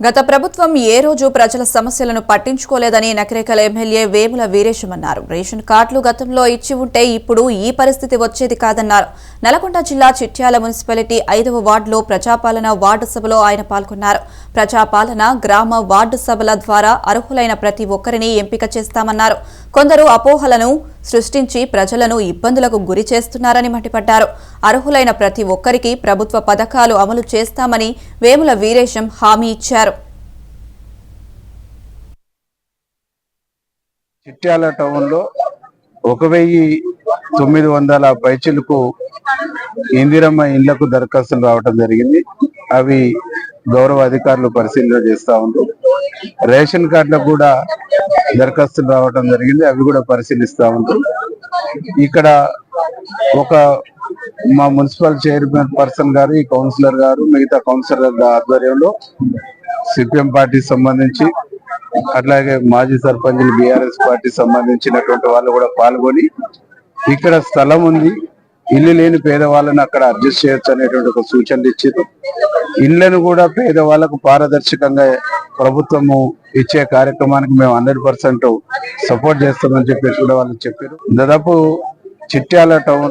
గత ప్రభుత్వం ఏ రోజు ప్రజల సమస్యలను పట్టించుకోలేదని నకరేకల ఎమ్మెల్యే వేముల వీరేశం అన్నారు రేషన్ కార్డులు గతంలో ఇచ్చి ఉంటే ఇప్పుడు ఈ పరిస్థితి వచ్చేది కాదన్నారు. నల్గొండ జిల్లా చిట్యాల మున్సిపాలిటీ ఐదవ వార్డులో ప్రజాపాలన వార్డు సభలో ఆయన పాల్గొన్నారు. ప్రజాపాలన గ్రామ వార్డు సభల ద్వారా అర్హులైన ప్రతి ఒక్కరిని ఎంపిక చేస్తామన్నారు. కొందరు అపోహలను సృష్టించి ప్రజలను ఇబ్బందులకు గురి చేస్తున్నారని మండిపడ్డారు. అర్హులైన ప్రతి ఒక్కరికి ప్రభుత్వ పథకాలు అమలు చేస్తామని వేముల వీరేశం హామీ ఇచ్చారు. చిట్యాల టౌన్లో ఒక వెయ్యి తొమ్మిది వందల పైచిలకు ఇందిరమ్మ ఇండ్లకు దరఖాస్తులు రావటం జరిగింది. అవి గౌరవ అధికారులు పరిశీలన చేస్తా ఉన్నారు. రేషన్ కార్డులకు కూడా దరఖాస్తులు రావటం జరిగింది. అవి కూడా పరిశీలిస్తా ఉంటారు ఇక్కడ ఒక మా మున్సిపల్ చైర్మన్ పర్సన్ గారు ఈ కౌన్సిలర్ గారు మిగతా కౌన్సిలర్ ఆధ్వర్యంలో సిపిఎం పార్టీ సంబంధించి అట్లాగే మాజీ సర్పంచులు బీఆర్ఎస్ పార్టీ సంబంధించినటువంటి వాళ్ళు కూడా పాల్గొని ఇక్కడ స్థలం ఉంది. ఇల్లు లేని పేదవాళ్ళని అక్కడ అడ్జస్ట్ చేయొచ్చు అనేటువంటి ఒక సూచనలు ఇచ్చారు. ఇళ్ళను కూడా పేదవాళ్ళకు పారదర్శకంగా ప్రభుత్వము ఇచ్చే కార్యక్రమానికి మేము హండ్రెడ్ పర్సెంట్ సపోర్ట్ చేస్తామని చెప్పేసి కూడా వాళ్ళు చెప్పారు. దాదాపు చిట్యాల టౌన్